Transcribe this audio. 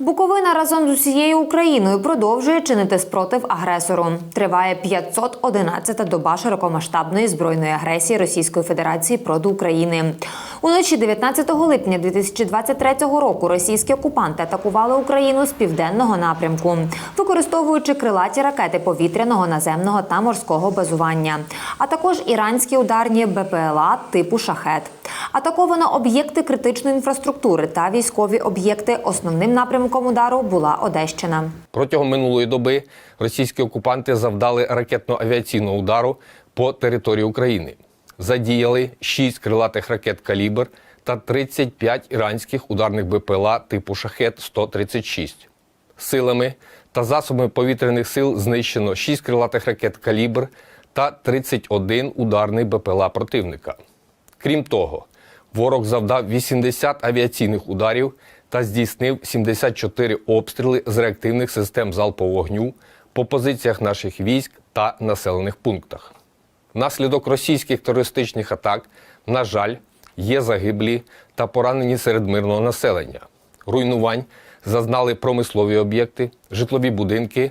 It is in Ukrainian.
Буковина разом з усією Україною продовжує чинити спротив агресору. Триває 511-та доба широкомасштабної збройної агресії Російської Федерації проти України. Уночі 19 липня 2023 року російські окупанти атакували Україну з південного напрямку, використовуючи крилаті ракети повітряного, наземного та морського базування, а також іранські ударні БПЛА типу шахет. Атаковано об'єкти критичної інфраструктури та військові об'єкти. Основним напрямком удару була Одещина. Протягом минулої доби російські окупанти завдали ракетно-авіаційного удару по території України. Задіяли 6 крилатих ракет «Калібр» та 35 іранських ударних БПЛА типу «Шахет-136». Силами та засобами повітряних сил знищено 6 крилатих ракет «Калібр» та 31 ударний БПЛА противника. Крім того, ворог завдав 80 авіаційних ударів та здійснив 74 обстріли з реактивних систем залпового вогню по позиціях наших військ та населених пунктах. Внаслідок російських терористичних атак, на жаль, є загиблі та поранені серед мирного населення. Руйнувань зазнали промислові об'єкти, житлові будинки